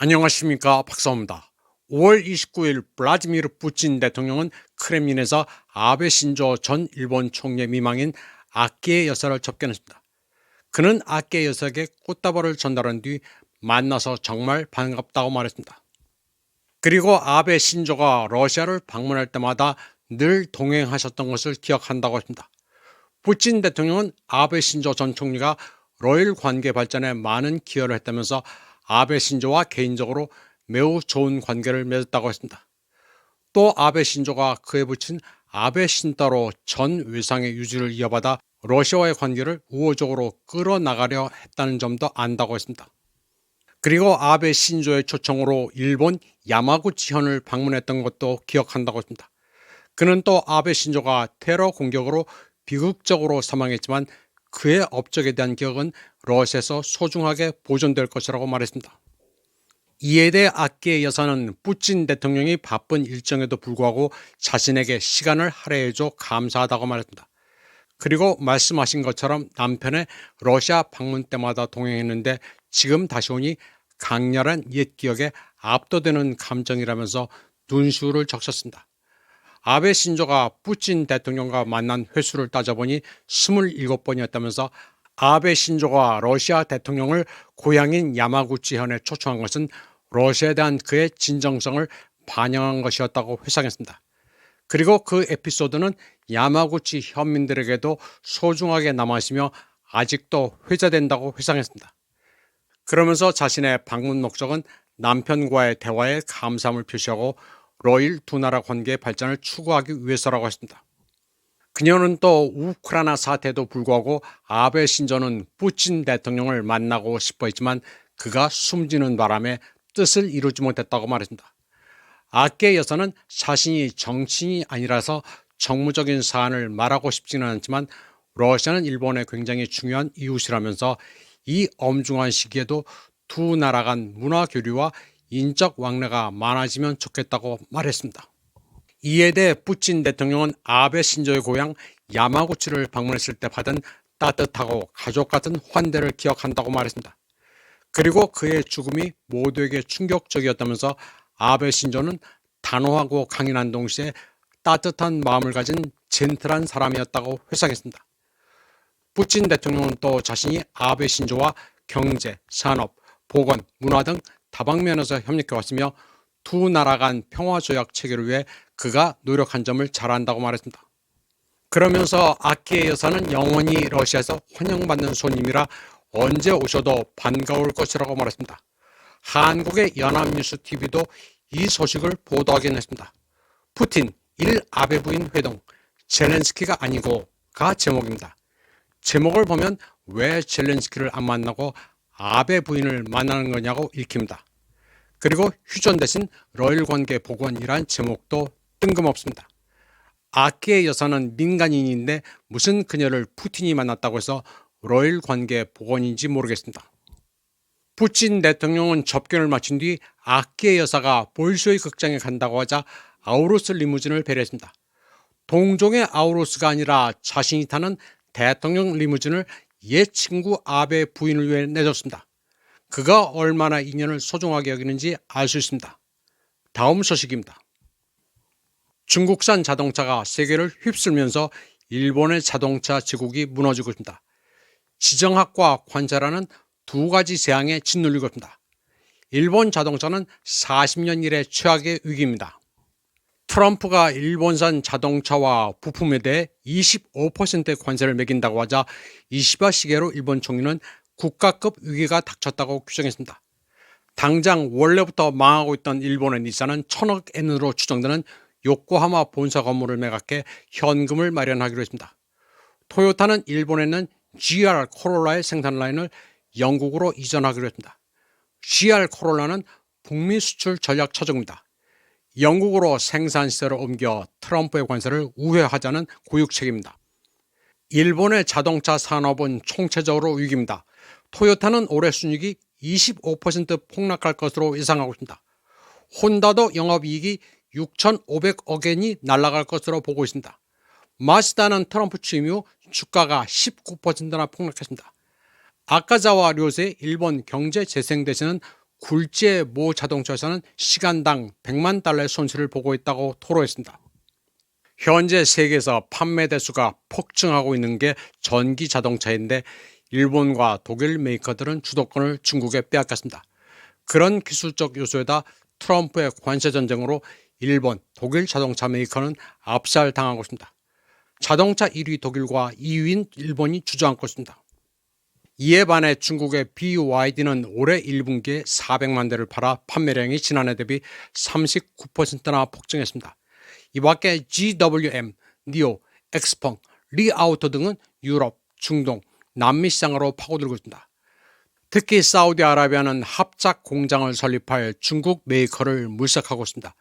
안녕하십니까 박사입니다. 5월 29일 블라디미르 푸친 대통령은 크렘린에서 아베 신조 전 일본 총리 미망인 아키의 여사를 접견했습니다. 그는 아키의 여사에게 꽃다발을 전달한 뒤 만나서 정말 반갑다고 말했습니다. 그리고 아베 신조가 러시아를 방문할 때마다 늘 동행하셨던 것을 기억한다고 했습니다. 푸친 대통령은 아베 신조 전 총리가 러일 관계 발전에 많은 기여를 했다면서 아베 신조와 개인적으로 매우 좋은 관계를 맺었다고 했습니다. 또 아베 신조가 그에 붙인 아베 신따로 전 외상의 유지를 이어받아 러시아와의 관계를 우호적으로 끌어나가려 했다는 점도 안다고 했습니다. 그리고 아베 신조의 초청으로 일본 야마구치현을 방문했던 것도 기억한다고 했습니다. 그는 또 아베 신조가 테러 공격으로 비극적으로 사망했지만 그의 업적에 대한 기억은 러시아에서 소중하게 보존될 것이라고 말했습니다. 이에 대해 아키의 여사는 푸친 대통령이 바쁜 일정에도 불구하고 자신에게 시간을 할애해줘 감사하다고 말했습니다. 그리고 말씀하신 것처럼 남편의 러시아 방문 때마다 동행했는데 지금 다시 오니 강렬한 옛 기억에 압도되는 감정이라면서 눈시울을 적셨습니다. 아베 신조가 푸친 대통령과 만난 횟수를 따져보니 27번이었다면서 아베 신조가 러시아 대통령을 고향인 야마구치현에 초청한 것은 러시아에 대한 그의 진정성을 반영한 것이었다고 회상했습니다. 그리고 그 에피소드는 야마구치 현민들에게도 소중하게 남아있으며 아직도 회자된다고 회상했습니다. 그러면서 자신의 방문 목적은 남편과의 대화에 감사함을 표시하고 러일 두 나라 관계의 발전을 추구하기 위해서라고 했습니다. 그녀는 또 우크라이나 사태에도 불구하고 아베 신조는 푸친 대통령을 만나고 싶어 했지만 그가 숨지는 바람에 뜻을 이루지 못했다고 말했습니다. 아케 여사는 자신이 정치인이 아니라서 정무적인 사안을 말하고 싶지는 않지만 러시아는 일본의 굉장히 중요한 이웃이라면서 이 엄중한 시기에도 두 나라 간 문화 교류와 인적 왕래가 많아지면 좋겠다고 말했습니다. 이에 대해 푸친 대통령은 아베 신조의 고향 야마구치를 방문했을 때 받은 따뜻하고 가족 같은 환대를 기억한다고 말했습니다. 그리고 그의 죽음이 모두에게 충격적이었다면서 아베 신조는 단호하고 강인한 동시에 따뜻한 마음을 가진 젠틀한 사람이었다고 회상했습니다. 푸친 대통령은 또 자신이 아베 신조와 경제, 산업, 보건, 문화 등 다방면에서 협력해 왔으며 두 나라 간 평화 조약 체결을 위해 그가 노력한 점을 잘 안다고 말했습니다. 그러면서 아키의 여사는 영원히 러시아에서 환영받는 손님이라 언제 오셔도 반가울 것이라고 말했습니다. 한국의 연합뉴스 TV도 이 소식을 보도하긴 했습니다. 푸틴 1 아베 부인 회동 젤렌스키가 아니고가 제목입니다. 제목을 보면 왜 젤렌스키를 안 만나고 아베 부인을 만나는 거냐고 읽힙니다. 그리고 휴전 대신 러일 관계 복원이란 제목도 뜬금없습니다. 아키의 여사는 민간인인데 무슨 그녀를 푸틴이 만났다고 해서 러일 관계 복원인지 모르겠습니다. 푸친 대통령은 접견을 마친 뒤 아키의 여사가 볼쇼이 극장에 간다고 하자 아우로스 리무진을 배려했습니다. 동종의 아우로스가 아니라 자신이 타는 대통령 리무진을 옛 친구 아베 부인을 위해 내줬습니다. 그가 얼마나 인연을 소중하게 여기는지 알 수 있습니다. 다음 소식입니다. 중국산 자동차가 세계를 휩쓸면서 일본의 자동차 제국이 무너지고 있습니다. 지정학과 관찰하는 두 가지 재앙에 짓눌리고 있습니다. 일본 자동차는 40년 이래 최악의 위기입니다. 트럼프가 일본산 자동차와 부품에 대해 25%의 관세를 매긴다고 하자 이시바 시계로 일본 총리는 국가급 위기가 닥쳤다고 규정했습니다. 당장 원래부터 망하고 있던 일본의 닛산은 천억 엔으로 추정되는 요코하마 본사 건물을 매각해 현금을 마련하기로 했습니다. 토요타는 일본에 있는 GR 코롤라의 생산 라인을 영국으로 이전하기로 했습니다. GR 코롤라는 북미 수출 전략 처정입니다. 영국으로 생산 시설을 옮겨 트럼프의 관세를 우회하자는 고육책입니다. 일본의 자동차 산업은 총체적으로 위기입니다. 토요타는 올해 순이익이 25% 폭락할 것으로 예상하고 있습니다. 혼다도 영업이익이 6,500억 엔이 날아갈 것으로 보고 있습니다. 마시다는 트럼프 취임 후 주가가 19%나 폭락했습니다. 아카자와 료세 일본 경제 재생 대신은 굴지의 모 자동차에서는 시간당 100만 달러의 손실을 보고 있다고 토로했습니다. 현재 세계에서 판매 대수가 폭증하고 있는 게 전기 자동차인데 일본과 독일 메이커들은 주도권을 중국에 빼앗겼습니다. 그런 기술적 요소에다 트럼프의 관세 전쟁으로 일본, 독일 자동차 메이커는 압살 당하고 있습니다. 자동차 1위 독일과 2위인 일본이 주저앉고 있습니다. 이에 반해 중국의 BYD는 올해 1분기에 400만 대를 팔아 판매량이 지난해 대비 39%나 폭증했습니다. 이 밖에 GWM, 니오, 엑스펑, 리아우토 등은 유럽, 중동, 남미 시장으로 파고들고 있습니다. 특히 사우디아라비아는 합작 공장을 설립할 중국 메이커를 물색하고 있습니다.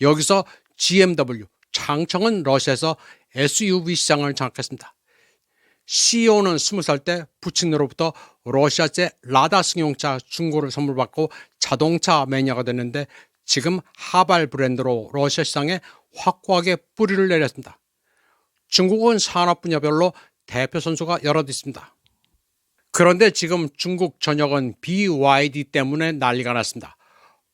여기서 GMW, 장청은 러시아에서 SUV 시장을 장악했습니다. CEO는 20살 때 부친으로부터 러시아제 라다 승용차 중고를 선물받고 자동차 매니아가 됐는데 지금 하발 브랜드로 러시아 시장에 확고하게 뿌리를 내렸습니다. 중국은 산업 분야별로 대표 선수가 여럿 있습니다. 그런데 지금 중국 전역은 BYD 때문에 난리가 났습니다.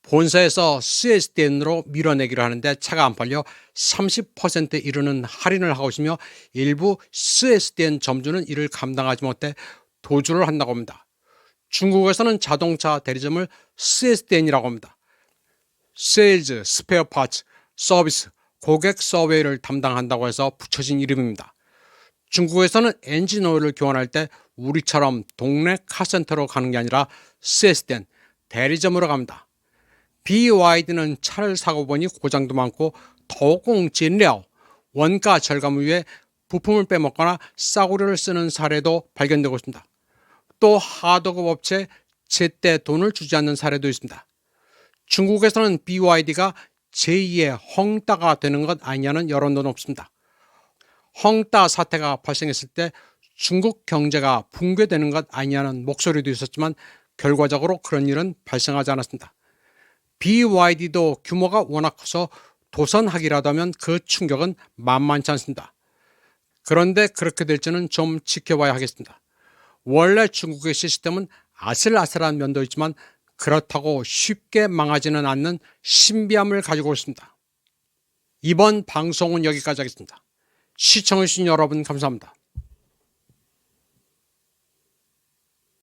본사에서 CSDN으로 밀어내기로 하는데 차가 안 팔려 30%에 이르는 할인을 하고 있으며 일부 CSDN 점주는 이를 감당하지 못해 도주를 한다고 합니다. 중국에서는 자동차 대리점을 CSDN이라고 합니다. 세일즈, 스페어 파츠, 서비스, 고객 서웨이를 담당한다고 해서 붙여진 이름입니다. 중국에서는 엔진 오일을 교환할 때 우리처럼 동네 카센터로 가는 게 아니라 CSDN, 대리점으로 갑니다. BYD는 차를 사고 보니 고장도 많고 더공 진료 원가 절감을 위해 부품을 빼먹거나 싸구려를 쓰는 사례도 발견되고 있습니다. 또 하도급 업체 제때 돈을 주지 않는 사례도 있습니다. 중국에서는 BYD가 제2의 헝따가 되는 것 아니냐는 여론도 높습니다. 헝따 사태가 발생했을 때 중국 경제가 붕괴되는 것 아니냐는 목소리도 있었지만 결과적으로 그런 일은 발생하지 않았습니다. BYD도 규모가 워낙 커서 도선하기라도 하면 그 충격은 만만치 않습니다. 그런데 그렇게 될지는 좀 지켜봐야 하겠습니다. 원래 중국의 시스템은 아슬아슬한 면도 있지만 그렇다고 쉽게 망하지는 않는 신비함을 가지고 있습니다. 이번 방송은 여기까지 하겠습니다. 시청해주신 여러분 감사합니다.